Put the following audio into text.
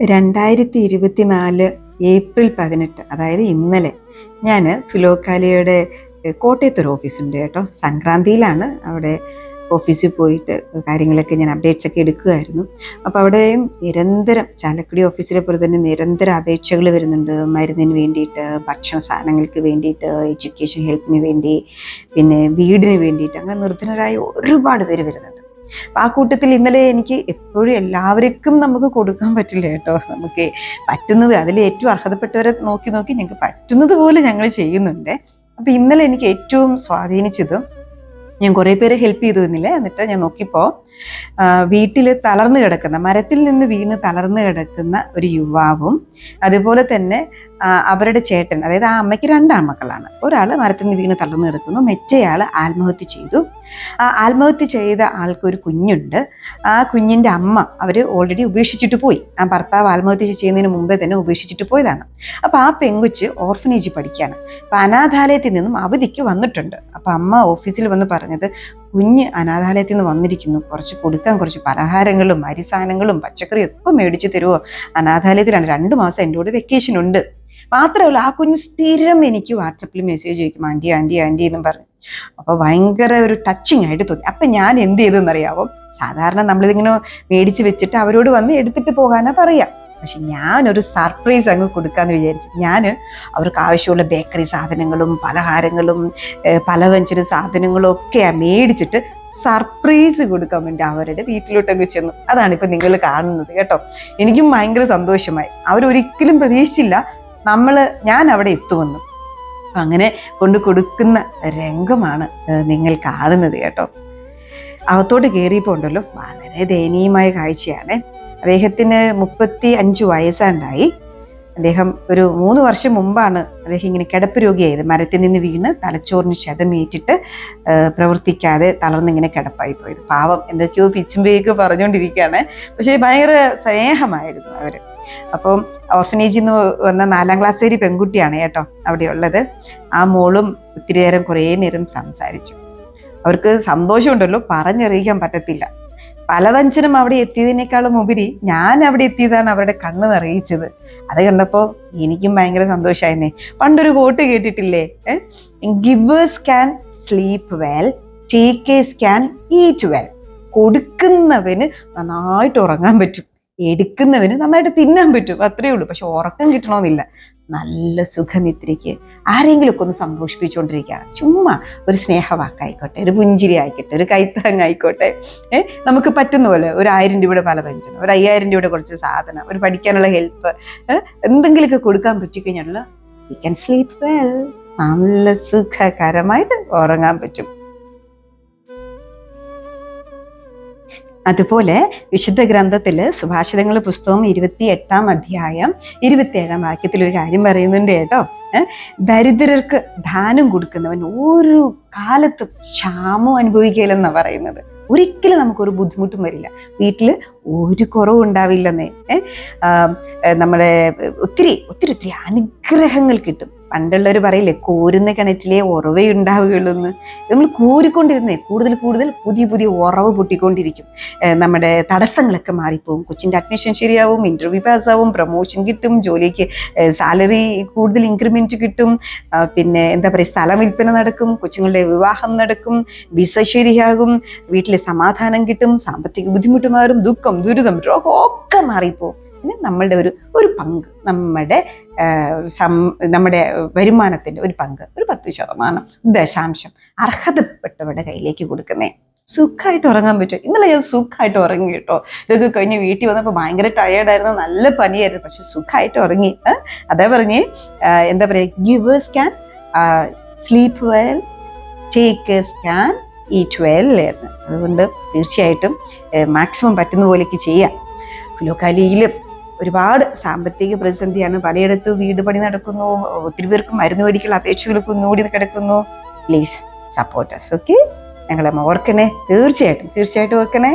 രണ്ടായിരത്തി ഇരുപത്തിനാല് ഏപ്രിൽ പതിനെട്ട് അതായത് ഇന്നലെ ഞാൻ ഫിലോക്കാലിയുടെ കോട്ടയത്തൊരു ഓഫീസുണ്ട് കേട്ടോ. സംക്രാന്തിയിലാണ് അവിടെ ഓഫീസിൽ പോയിട്ട് കാര്യങ്ങളൊക്കെ ഞാൻ അപ്ഡേറ്റ്സ് ഒക്കെ എടുക്കുമായിരുന്നു അപ്പോൾ അവിടെയും നിരന്തരം ചാലക്കുടി ഓഫീസിലെ പോലെ തന്നെ നിരന്തരം അപേക്ഷകൾ വരുന്നുണ്ട്. മരുന്നിന് വേണ്ടിയിട്ട് ഭക്ഷണ സാധനങ്ങൾക്ക് വേണ്ടിയിട്ട് എഡ്യൂക്കേഷൻ ഹെൽപ്പിന് വേണ്ടി പിന്നെ വീടിന് വേണ്ടിയിട്ട്. അങ്ങനെ നിർധനരായ ഒരുപാട് പേര് വരുന്നുണ്ട്. ആ കൂട്ടത്തിൽ ഇന്നലെ എനിക്ക് എപ്പോഴും എല്ലാവർക്കും നമുക്ക് കൊടുക്കാൻ പറ്റില്ല കേട്ടോ. നമുക്ക് പറ്റുന്നത് അതിൽ ഏറ്റവും അർഹതപ്പെട്ടവരെ നോക്കി നോക്കി ഞങ്ങൾക്ക് പറ്റുന്നത് പോലെ ഞങ്ങൾ ചെയ്യുന്നുണ്ട്. അപ്പൊ ഇന്നലെ എനിക്ക് ഏറ്റവും സ്വാധീനിച്ചതും ഞാൻ കുറേ പേരെ ഹെൽപ്പ് ചെയ്തു എന്നില്ലേ. എന്നിട്ട് ഞാൻ നോക്കിയപ്പോൾ വീട്ടിൽ തളർന്നു കിടക്കുന്ന മരത്തിൽ നിന്ന് വീണ് തളർന്നു കിടക്കുന്ന ഒരു യുവാവും അതുപോലെ തന്നെ അവരുടെ ചേട്ടൻ അതായത് ആ അമ്മയ്ക്ക് രണ്ട് മക്കളാണ് ഒരാൾ മരത്തിൽ നിന്ന് വീണ് തളർന്നു കിടക്കുന്നു മറ്റേയാൾ ആത്മഹത്യ ചെയ്തു. ആ ആത്മഹത്യ ചെയ്ത ആൾക്ക് ഒരു കുഞ്ഞുണ്ട്. ആ കുഞ്ഞിന്റെ അമ്മ അവർ ഓൾറെഡി ഉപേക്ഷിച്ചിട്ട് പോയി. ആ ഭർത്താവ് ആത്മഹത്യ ചെയ്യുന്നതിന് മുമ്പേ തന്നെ ഉപേക്ഷിച്ചിട്ട് പോയതാണ്. അപ്പോൾ ആ പെങ്കുച്ച് ഓർഫനേജിൽ പഠിക്കുകയാണ്. അപ്പോൾ അനാഥാലയത്തിൽ നിന്നും അവധിക്ക് വന്നിട്ടുണ്ട്. അപ്പോൾ അമ്മ ഓഫീസിൽ വന്ന് പറഞ്ഞത് കുഞ്ഞ് അനാഥാലയത്തിൽ നിന്ന് വന്നിരിക്കുന്നു. കുറച്ച് കൊടുക്കാൻ കുറച്ച് പലഹാരങ്ങളും അരിസാധനങ്ങളും പച്ചക്കറിയും ഒക്കെ മേടിച്ച് തരുമോ അനാഥാലയത്തിലാണ് രണ്ട് മാസം എന്റെ കൂടെ വെക്കേഷൻ ഉണ്ട്. മാത്രമല്ല ആ കുഞ്ഞ് സ്ഥിരം എനിക്ക് വാട്സപ്പിൽ മെസ്സേജ് ചോദിക്കും ആന്റി ആന്റി ആന്റി എന്നും പറഞ്ഞു. അപ്പൊ ഭയങ്കര ഒരു ടച്ചിങ് ആയിട്ട് തോന്നി. അപ്പൊ ഞാൻ എന്ത് ചെയ്തെന്നറിയാവോ? സാധാരണ നമ്മളിതിങ്ങനെ മേടിച്ച് വെച്ചിട്ട് അവരോട് വന്ന് എടുത്തിട്ട് പോകാനാ പറയാം. പക്ഷെ ഞാനൊരു സർപ്രൈസ് അങ്ങ് കൊടുക്കാന്ന് വിചാരിച്ചു ഞാൻ അവർക്ക് ആവശ്യമുള്ള ബേക്കറി സാധനങ്ങളും പലഹാരങ്ങളും പല പലവ്യഞ്ജന സാധനങ്ങളും ഒക്കെ മേടിച്ചിട്ട് സർപ്രൈസ് കൊടുക്കാൻ വേണ്ടി അവരുടെ വീട്ടിലോട്ടങ്ങ് ചെന്നു. അതാണ് ഇപ്പം നിങ്ങൾ കാണുന്നത് കേട്ടോ. എനിക്കും ഭയങ്കര സന്തോഷമായി. അവരൊരിക്കലും പ്രതീക്ഷിച്ചില്ല നമ്മൾ ഞാൻ അവിടെ എത്തുമെന്ന് അങ്ങനെ കൊണ്ട് കൊടുക്കുന്ന രംഗമാണ് നിങ്ങൾ കാണുന്നത് കേട്ടോ. അകത്തോട്ട് കയറിയപ്പോൾ ഉണ്ടല്ലോ വളരെ ദയനീയമായ കാഴ്ചയാണ്. അദ്ദേഹത്തിന് മുപ്പത്തി അഞ്ച് വയസ്സാണ്ടായി. അദ്ദേഹം ഒരു മൂന്ന് വർഷം മുമ്പാണ് അദ്ദേഹം ഇങ്ങനെ കിടപ്പ് രോഗിയായത്. മരത്തിൽ നിന്ന് വീണ് തലച്ചോറിന് ക്ഷതമേറ്റിട്ട് പ്രവർത്തിക്കാതെ തളർന്നിങ്ങനെ കിടപ്പായി പോയത്. പാവം എന്തൊക്കെയോ പിച്ചുമ്പേക്ക് പറഞ്ഞുകൊണ്ടിരിക്കുകയാണ് പക്ഷേ ഭയങ്കര സ്നേഹമായിരുന്നു അവർ അപ്പം ഓർഫനേജിൽ നിന്ന് വന്ന നാലാം ക്ലാസ്സുകാരി പെൺകുട്ടിയാണ് കേട്ടോ അവിടെ ഉള്ളത് ആ മോളും ഒത്തിരി നേരം കുറേ നേരം സംസാരിച്ചു. അവർക്ക് സന്തോഷമുണ്ടല്ലോ പറഞ്ഞറിയിക്കാൻ പറ്റത്തില്ല. പലവഞ്ചനം അവിടെ എത്തിയതിനേക്കാളും ഉപരി ഞാൻ അവിടെ എത്തിയതാണ് അവരുടെ കണ്ണ് നിറയിച്ചത്. അത് കണ്ടപ്പോ എനിക്കും ഭയങ്കര സന്തോഷമായിരുന്നേ പണ്ടൊരു കോട്ട് കേട്ടിട്ടില്ലേ? Givers can sleep well takers can eat well. കൊടുക്കുന്നവന് നന്നായിട്ട് ഉറങ്ങാൻ പറ്റും. എടുക്കുന്നവന് നന്നായിട്ട് തിന്നാൻ പറ്റും. അത്രയേ ഉള്ളൂ. പക്ഷെ ഉറക്കം കിട്ടണമെന്നില്ല. നല്ല സുഖനിദ്രയ്ക്ക് ആരെങ്കിലുമൊക്കെ ഒന്ന് സന്തോഷിപ്പിച്ചുകൊണ്ടിരിക്കുക. ചുമ്മാ ഒരു സ്നേഹവാക്കായിക്കോട്ടെ ഒരു പുഞ്ചിരി ആയിക്കോട്ടെ ഒരു കൈത്താങ് ആയിക്കോട്ടെ ഏഹ് നമുക്ക് പറ്റുന്ന പോലെ ഒരു ആയിരം രൂപയുടെ പല പലവ്യഞ്ജനം ഒരു അയ്യായിരം രൂപയുടെ കുറച്ച് സാധനം ഒരു പഠിക്കാനുള്ള ഹെൽപ്പ് എന്തെങ്കിലുമൊക്കെ കൊടുക്കാൻ പറ്റിക്കഴിഞ്ഞാൽ വി ക്യാൻ സ്ലീപ്പ് വെൽ നല്ല സുഖകരമായിട്ട് ഉറങ്ങാൻ പറ്റും. അതുപോലെ വിശുദ്ധ ഗ്രന്ഥത്തിൽ സുഭാഷിതങ്ങൾ പുസ്തകം ഇരുപത്തി എട്ടാം അധ്യായം ഇരുപത്തിയേഴാം വാക്യത്തിൽ ഒരു കാര്യം പറയുന്നുണ്ട് കേട്ടോ. ദരിദ്രർക്ക് ദാനം കൊടുക്കുന്നവൻ ഒരു കാലത്തും ക്ഷാമം അനുഭവിക്കില്ലെന്നാ പറയുന്നത്. ഒരിക്കലും നമുക്കൊരു ബുദ്ധിമുട്ടും വരില്ല. വീട്ടിൽ ഒരു കുറവും ഉണ്ടാവില്ലെന്നേ നമ്മുടെ ഒത്തിരി ഒത്തിരി ഒത്തിരി അനുഗ്രഹങ്ങൾ കിട്ടും. പണ്ടുള്ളവർ പറയില്ലേ കോരുന്ന കിണറ്റിലേ ഉറവേ ഉണ്ടാവുകയുള്ളൂ എന്ന് നമ്മൾ കോരിക്കൊണ്ടിരുന്നേ കൂടുതൽ കൂടുതൽ പുതിയ പുതിയ ഉറവ് പൊട്ടിക്കൊണ്ടിരിക്കും. നമ്മുടെ തടസ്സങ്ങളൊക്കെ മാറിപ്പോവും. കൊച്ചിന്റെ അഡ്മിഷൻ ശരിയാവും ഇന്റർവ്യൂ പാസ്സാവും പ്രൊമോഷൻ കിട്ടും ജോലിക്ക് സാലറി കൂടുതൽ ഇൻക്രിമെന്റ് കിട്ടും. പിന്നെ എന്താ പറയുക സ്ഥലം വിൽപ്പന നടക്കും കൊച്ചുങ്ങളുടെ വിവാഹം നടക്കും വിസ ശരിയാകും വീട്ടിലെ സമാധാനം കിട്ടും സാമ്പത്തിക ബുദ്ധിമുട്ട് മാറും ദുഃഖം ദുരിതം രോഗം ഒക്കെ മാറിപ്പോവും. പിന്നെ നമ്മളുടെ ഒരു ഒരു പങ്ക്. നമ്മുടെ സം നമ്മുടെ വരുമാനത്തിന്റെ ഒരു പങ്ക്. ഒരു പത്ത് ശതമാനം ദശാംശം അർഹതപ്പെട്ടവരുടെ കയ്യിലേക്ക് കൊടുക്കുന്നേ. സുഖമായിട്ട് ഉറങ്ങാൻ പറ്റും ഇന്നലെ ഞാൻ സുഖമായിട്ട് ഉറങ്ങി കേട്ടോ. ഇതൊക്കെ കഴിഞ്ഞ് വീട്ടിൽ വന്നപ്പോൾ ഭയങ്കര ടയേർഡായിരുന്നു നല്ല പനിയായിരുന്നു. പക്ഷെ സുഖമായിട്ട് ഉറങ്ങി? അതേ പറഞ്ഞ് എന്താ പറയുക givers can sleep well takers can ഈ ട്വൽവിലായിരുന്നു അതുകൊണ്ട് തീർച്ചയായിട്ടും മാക്സിമം പറ്റുന്ന പോലെയൊക്കെ ചെയ്യാം. ഫുലോക്കാലിയിലും ഒരുപാട് സാമ്പത്തിക പ്രതിസന്ധിയാണ്. പലയിടത്തും വീട് പണി നടക്കുന്നു ഒത്തിരി പേർക്ക് മരുന്ന് മേടിക്കുന്ന അപേക്ഷകൾ ഒന്നുകൂടി കിടക്കുന്നു. പ്ലീസ് സപ്പോർട്ടേഴ്സ് ഓക്കെ ഞങ്ങളെ ഓർക്കണേ. തീർച്ചയായിട്ടും തീർച്ചയായിട്ടും ഓർക്കണേ.